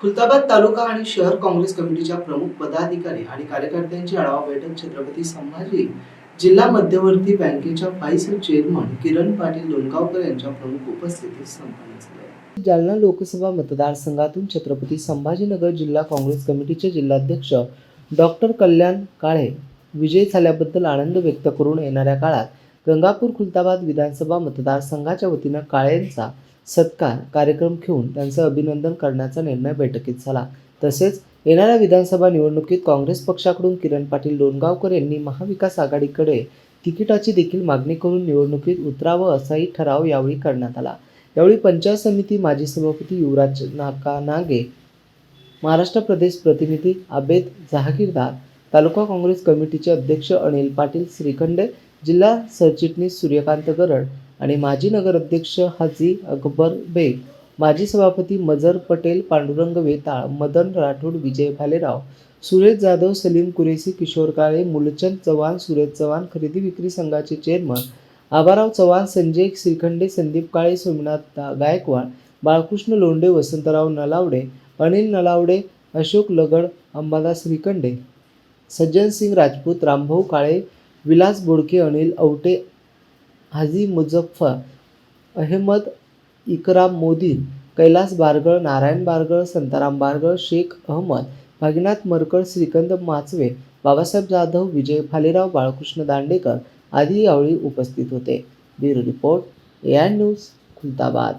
खुलताबाद तालुका आणि शहर काँग्रेस कमिटीच्या प्रमुख पदाधिकारी आणि कार्यकर्त्यांची आढावा बैठक छत्रपती संभाजी जिल्हा मध्यवर्ती बँकेच्या व्हाईस चेअरमन किरण पाटील लोणगावकर यांच्या प्रमुख उपस्थितीत संपन्न झाले. जालना लोकसभा मतदारसंघातून छत्रपती संभाजीनगर जिल्हा काँग्रेस कमिटीचे जिल्हाध्यक्ष डॉक्टर कल्याण काळे विजयी झाल्याबद्दल आनंद व्यक्त करून येणाऱ्या काळात गंगापूर खुलताबाद विधानसभा मतदारसंघाच्या वतीनं काळेंचा सत्कार कार्यक्रम घेऊन त्यांचं अभिनंदन करण्याचा निर्णय बैठकीत झाला. तसेच येणाऱ्या विधानसभा निवडणुकीत काँग्रेस पक्षाकडून किरण पाटील लोणगावकर यांनी महाविकास आघाडीकडे तिकिटाची देखील मागणी करून निवडणुकीत उतरावं असाही ठराव यावेळी करण्यात आला. यावेळी पंचायत समिती माजी सभापती युवराज नाका नागे महाराष्ट्र प्रदेश प्रतिनिधी आबेद जहागीरदार तालुका काँग्रेस कमिटीचे अध्यक्ष अनिल पाटील श्रीखंडे जिल्हा सरचिटणीस सूर्यकांत गरड आणि माजी नगराध्यक्ष हाजी अकबर बेग माजी सभापती मजर पटेल पांडुरंग वेताळ मदन राठोड विजय भालेराव सुरेश जाधव सलीम कुरेसी किशोर काळे मुलचंद चव्हाण सुरेश चव्हाण खरेदी विक्री संघाचे चेअरमन आबाराव चव्हाण संजय श्रीखंडे संदीप काळे सोमनाथ दा- गायकवाड बाळकृष्ण लोंढे वसंतराव नलावडे अनिल नलावडे अशोक लगड अंबादास श्रीखंडे सज्जन सिंग राजपूत रामभाऊ काळे विलास बोडके अनिल औटे हाजी मुझफ्फर अहमद इकराम मोदीन कैलास बारगळ नारायण बारगळ संताराम बारगळ शेख अहमद भागीनाथ मरकळ श्रीकंद माचवे बाबासाहेब जाधव विजय भालेराव बाळकृष्ण दांडेकर आदी यावेळी उपस्थित होते. Bureau report A I news Khultabad.